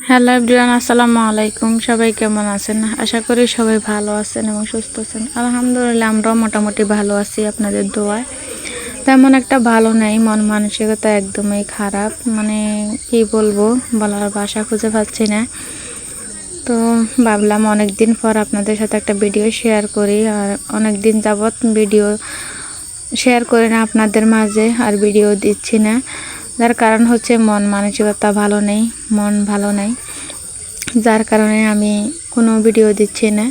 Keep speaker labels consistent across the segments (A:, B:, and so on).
A: Hello everyone আসসালামু আলাইকুম। সবাই কেমন আছেন? আশা করি সবাই ভালো আছেন এবং সুস্থ আছেন। আলহামদুলিল্লাহ, আমরাও মোটামুটি ভালো আছি আপনাদের দোয়ায়। তেমন একটা ভালো নেই, মন মানসিকতা একদমই খারাপ। মানে কি বলব, বলার ভাষা খুঁজে পাচ্ছি না। তো ভাবলাম অনেক দিন পর আপনাদের সাথে একটা ভিডিও শেয়ার করি। আর অনেক দিন যাবৎ ভিডিও শেয়ার করি না আপনাদের মাঝে, আর ভিডিও দিচ্ছি না। যার কারণ হচ্ছে মন মানসিকতা ভালো নেই, মন ভালো নেই। যার কারণে আমি কোনো ভিডিও দিচ্ছি না।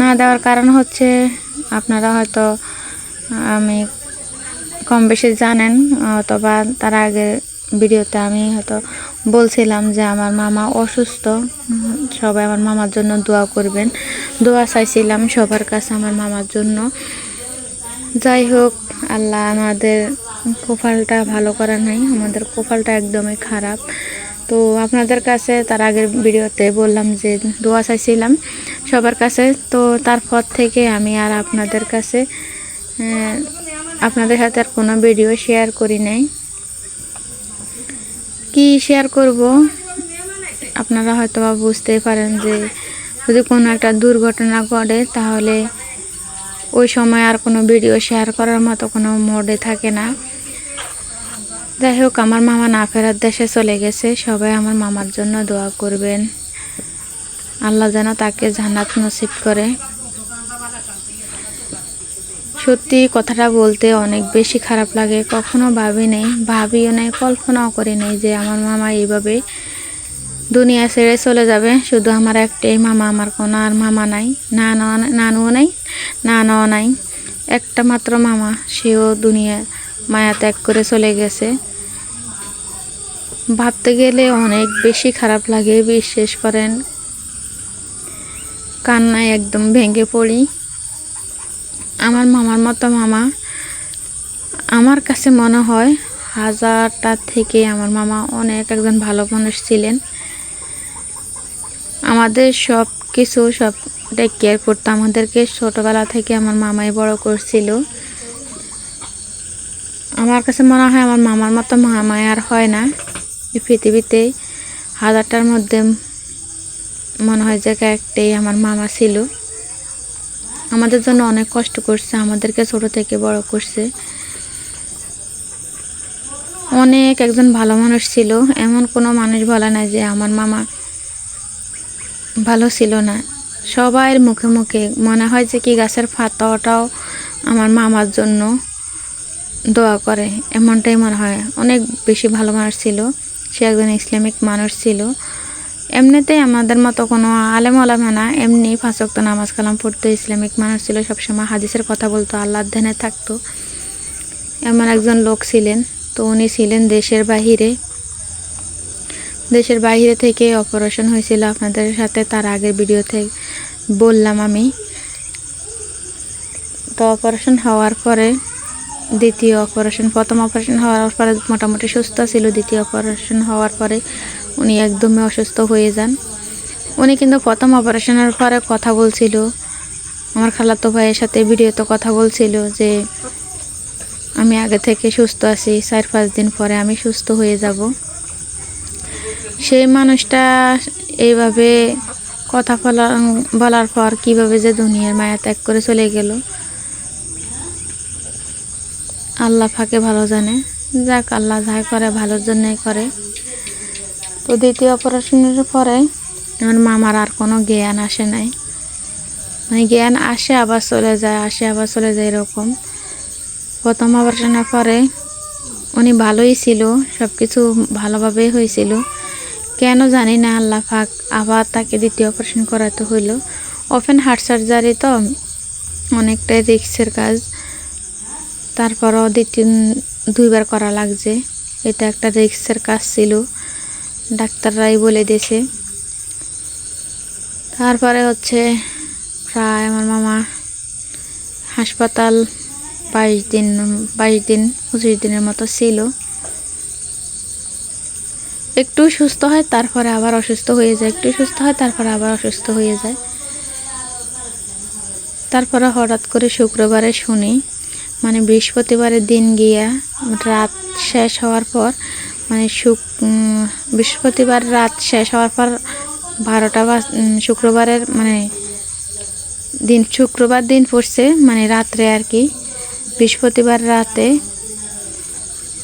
A: না দেওয়ার কারণ হচ্ছে আপনারা হয়তো, আমি কম বেশি জানেন, অথবা তার আগে ভিডিওতে আমি হয়তো বলছিলাম যে আমার মামা অসুস্থ। সবাই আমার মামার জন্য দোয়া করবেন। দোয়া চাইছিলাম সবার কাছে আমার মামার জন্য। যাই হোক, আল্লাহ আমাদের কোপালটা ভালো করা নাই, আমাদের কোপালটা একদমই খারাপ। তো আপনাদের কাছে তার আগের ভিডিওতে বললাম যে দোয়া চাইছিলাম সবার কাছে। তো তারপর থেকে আমি আর আপনাদের কাছে আপনাদের সাথে আর কোনো ভিডিও শেয়ার করি নাই। কি শেয়ার করব? আপনারা হয়তো বা বুঝতেই পারেন যে যদি কোনো একটা দুর্ঘটনা ঘটে, তাহলে ওই সময় আর কোনো ভিডিও শেয়ার করার মতো কোনো মোডে থাকে না। যাই হোক, আমার মামা না ফেরার দেশে চলে গেছে। সবাই আমার মামার জন্য দোয়া করবেন। আল্লাহ যেন তাকে জান্নাত নসিব করে। সত্যি, কথাটা বলতে অনেক বেশি খারাপ লাগে। কখনো ভাবি নেই, ভাবিও নাই, কল্পনাও করি নেই যে আমার মামা এইভাবে দুনিয়া ছেড়ে চলে যাবে। শুধু আমার একটাই মামা, আমার কোনো আর মামা নাই নানুও নাই, নানাও নাই, একটা মাত্র মামা, সেও দুনিয়া মায়া ত্যাগ করে চলে গেছে। ভাবতে গেলে অনেক বেশি খারাপ লাগে, বিশ্বাস করেন। কান্নায় একদম ভেঙে পড়ি। আমার মামার মতো মামা, আমার কাছে মনে হয় হাজারটা থেকে আমার মামা অনেক একজন ভালো মানুষ ছিলেন। আমাদের সব কিছু সব কেয়ার করতো। আমাদেরকে ছোটোবেলা থেকে আমার মামাই বড় করছিল। আমার কাছে মনে হয় আমার মামার মতো আর হয় না। এই পৃথিবীতে হাজারটার মধ্যে মনে হয় যে একটাই আমার মামা ছিল। আমাদের জন্য অনেক কষ্ট করছে, আমাদেরকে ছোট থেকে বড় করছে। অনেক একজন ভালো মানুষ ছিল, এমন কোনো মানুষ বলে না যে আমার মামা ভালো ছিল না। সবাইয়ের মুখে মুখে মনে হয় যে কি গাছের পাতাটাও আমার মামার জন্য দোয়া করে, এমনটাই মনে হয়। অনেক বেশি ভালো মানুষ ছিল। সে একজন ইসলামিক মানুষ ছিল। এমনিতেই আমাদের মতো কোনো আলেম আলামা না। এমনি ফাঁসক্ত নামাজ কালাম পড়তো ইসলামিক মানুষ ছিল। সবসময় হাদিসের কথা বলতো আল্লাহ ধ্যানে থাকতো। এমন একজন লোক ছিলেন। তো উনি ছিলেন দেশের বাহিরে। দেশের বাইরে থেকে অপারেশন হয়েছিল আপনাদের সাথে, তার আগের ভিডিওতে বললাম আমি। তো অপারেশন হওয়ার পরে দ্বিতীয় অপারেশন প্রথম অপারেশন হওয়ার পরে মোটামুটি সুস্থ ছিল। দ্বিতীয় অপারেশন হওয়ার পরে উনি একদমই অসুস্থ হয়ে যান। উনি কিন্তু প্রথম অপারেশনের পরে কথা বলছিল। আমার খালাতো ভাইয়ের সাথে ভিডিওতে কথা বলছিল যে, আমি আগে থেকে সুস্থ আছি, চার পাঁচ দিন পরে আমি সুস্থ হয়ে যাব। সেই মানুষটা এইভাবে কথা বলা বলার পর কীভাবে যে দুনিয়ার মায়া ত্যাগ করে চলে গেল আল্লাহ ফাঁকে ভালো জানে। যাক, আল্লাহ যাই করে, ভালোর জন্যই করে। তো দ্বিতীয় অপারেশনের পরে আমার মামার আর কোনো জ্ঞান আসে নাই। মানে জ্ঞান আসে, আবার চলে যায়, আসে, আবার চলে যায় এরকম। প্রথম অপারেশনের পরে উনি ভালোই ছিল সব কিছু ভালোভাবেই হয়েছিল। কেন জানি না, আল্লাহ ফাঁক। আবার তাকে দ্বিতীয় অপারেশন করাতে হইল। ওপেন হার্ট সার্জারি তো অনেকটাই রিক্সের কাজ। তারপরও দ্বিতীয় দুইবার করা লাগছে। এটা একটা রিক্সের কাজ ছিল। ডাক্তাররাই বলে দিয়েছে। তারপরে হচ্ছে প্রায় আমার মামা হাসপাতাল বাইশ দিন বাইশ দিন, পঁচিশ দিনের মতো ছিল। একটু সুস্থ হয়, তারপরে আবার অসুস্থ হয়ে যায়। একটু সুস্থ হয়, তারপরে আবার অসুস্থ হয়ে যায়। তারপরে হঠাৎ করে শুক্রবারে শুনি মানে বৃহস্পতিবারের দিন গিয়া রাত শেষ হওয়ার পর মানে শুক বৃহস্পতিবার রাত শেষ হওয়ার পর বারোটা বা শুক্রবারের মানে দিন শুক্রবার দিন পড়ছে মানে রাত্রে আর কি। বৃহস্পতিবার রাতে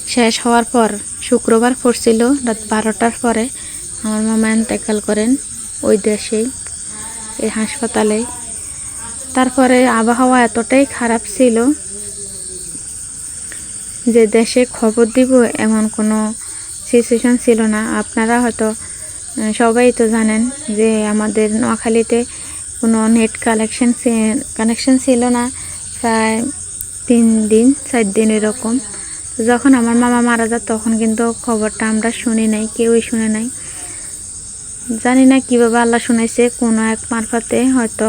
A: শেষ হওয়ার পর শুক্রবার পড়ছিল, রাত বারোটার পরে আমার মামা এন্তেকাল করেন ওই দেশেই এই হাসপাতালে। তারপরে আবহাওয়া এতটাই খারাপ ছিল যে দেশে খবর দিব এমন কোনো সিচুয়েশন ছিল না। আপনারা হয়তো সবাই তো জানেন যে আমাদের নোয়াখালীতে কোনো নেট কালেকশন কানেকশন ছিল না। প্রায় তিন দিন, চার দিন এরকম। যখন আমার মামা মারা যায়, তখন কিন্তু খবরটা আমরা শুনি নাই, কেউই শুনে নাই। জানি না কীভাবে আল্লাহ শুনাইছে কোনো এক মারফতে হয়তো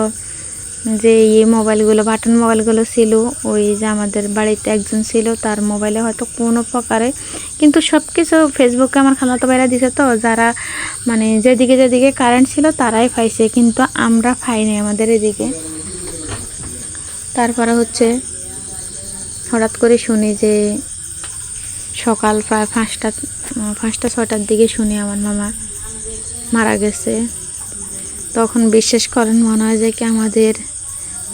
A: যে এই মোবাইলগুলো, বাটন মোবাইলগুলো ছিল, ওই যে আমাদের বাড়িতে একজন ছিল, তার মোবাইলে হয়তো কোনো প্রকারে, কিন্তু সব কিছু ফেসবুকে আমার খালাতো বাইরা দিছে তো, যারা মানে যেদিকে যেদিকে কারেন্ট ছিল তারাই পাইছে, কিন্তু আমরা পাইনি আমাদের এদিকে। তারপরে হচ্ছে হঠাৎ করে শুনি যে সকাল প্রায় পাঁচটা পাঁচটা ছটার দিকে শুনি আমার মামা মারা গেছে। তখন বিশ্বাস করেন মনে হয় যে কি আমাদের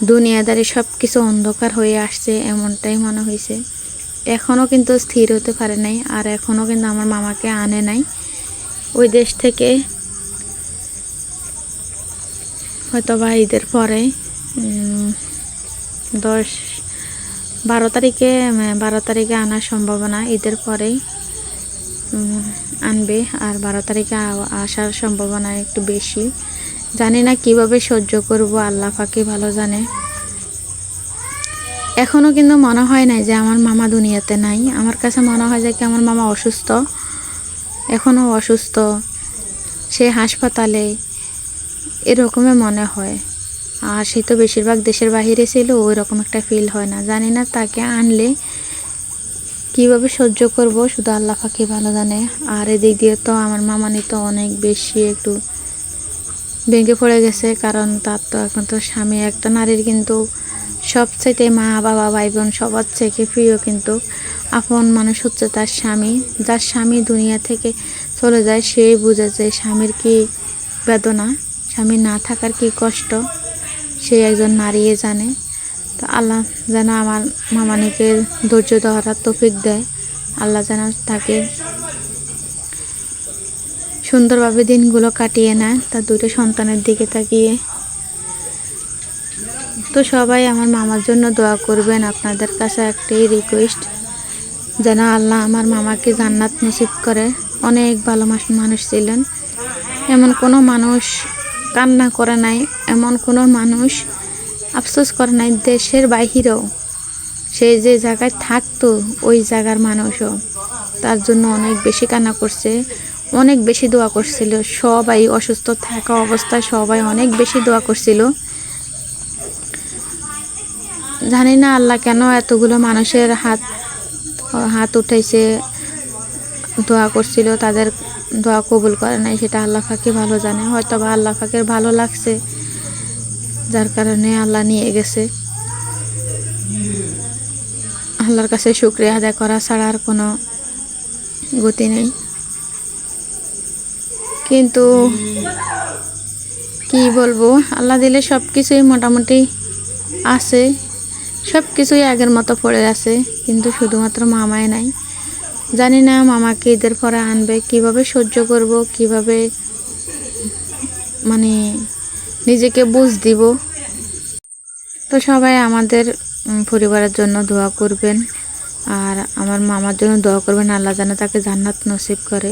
A: দুনিয়াদারি সব কিছু অন্ধকার হয়ে আসছে এমনটাই মনে হয়েছে এখনও কিন্তু স্থির হতে পারে নাই, আর এখনও কিন্তু আমার মামাকে আনে নাই। ওই দেশ থেকে হয়তো বা ঈদের পরে দশ, বারো তারিখে বারো তারিখে আনার সম্ভাবনা, ঈদের পরেই আনবে, আর বারো তারিখে আসার সম্ভাবনা একটু বেশি। জানি না কীভাবে সহ্য করব, আল্লাহ পাকে ভালো জানে। এখনও কিন্তু মনে হয় না যে আমার মামা দুনিয়াতে নাই। আমার কাছে মনে হয় যে কি আমার মামা অসুস্থ। এখনও অসুস্থ। সে হাসপাতালে এরকমই মনে হয়। আর সে তো বেশিরভাগ দেশের বাইরে ছিল ওই রকম একটা ফিল হয় না। জানি না তাকে আনলে কীভাবে সহ্য করব, শুধু আল্লাহ পাকে ভালো জানে। আর এদিক দিয়ে তো আমার মামানি তো অনেক বেশি একটু ভেঙে পড়ে গেছে, কারণ তার তো এখন তো স্বামী একটা নারীর কিন্তু সবচাইতে মা, বাবা ভাই বোন সবার থেকে প্রিয় কিন্তু আপন মানুষ হচ্ছে তার স্বামী। যার স্বামী দুনিয়া থেকে চলে যায়, সে বুঝে যে স্বামীর কি বেদনা, স্বামী না থাকার কি কষ্ট, সে একজন নারীয়ে জানে। তো আল্লাহ যেন আমার মামানিকে ধৈর্য ধরার তফিক দেয়। আল্লাহ যেন তাকে সুন্দরভাবে দিনগুলো কাটিয়ে নেয়। তার দুটো সন্তানের দিকে তাকিয়ে। তো সবাই আমার মামার জন্য দোয়া করবেন। আপনাদের কাছে একটাই রিকোয়েস্ট যেন আল্লাহ আমার মামাকে জান্নাত নসিব করে। অনেক ভালো মানুষ ছিলেন। এমন কোনো মানুষ কান্না করে নাই। এমন কোনো মানুষ আফসোস করে নাই। দেশের বাহিরেও সে যে জায়গায় থাকতো, ওই জায়গার মানুষও তার জন্য অনেক বেশি কান্না করছে। অনেক বেশি দোয়া করছিল। সবাই অসুস্থ থাকা অবস্থায় সবাই অনেক বেশি দোয়া করছিল। জানি না আল্লাহ কেন এতগুলো মানুষের হাত হাত উঠাইছে, দোয়া করছিল, তাদের দোয়া কবুল করে নাই, সেটা আল্লাহ ফাঁকে ভালো জানে। হয়তো বা আল্লাহ ফাঁকের ভালো লাগছে, যার কারণে আল্লাহ নিয়ে গেছে। আল্লাহর কাছে শুক্রিয়া আদায় করা ছাড়া আর কোনো গতি নেই। কিন্তু কি বলব, আল্লাহ দিলে সব কিছুই মোটামুটি আছে। সব কিছুই আগের মতো পড়ে আছে, কিন্তু শুধুমাত্র মামায় নাই। জানি না মামাকে ঈদের পরে আনবে, কীভাবে সহ্য করব, কীভাবে মানে নিজেকে বুঝ দিব। তো সবাই আমাদের পরিবারের জন্য দোয়া করবেন। আর আমার মামার জন্য দোয়া করবেন, আল্লাহ যেন তাকে জান্নাত নসিব করে।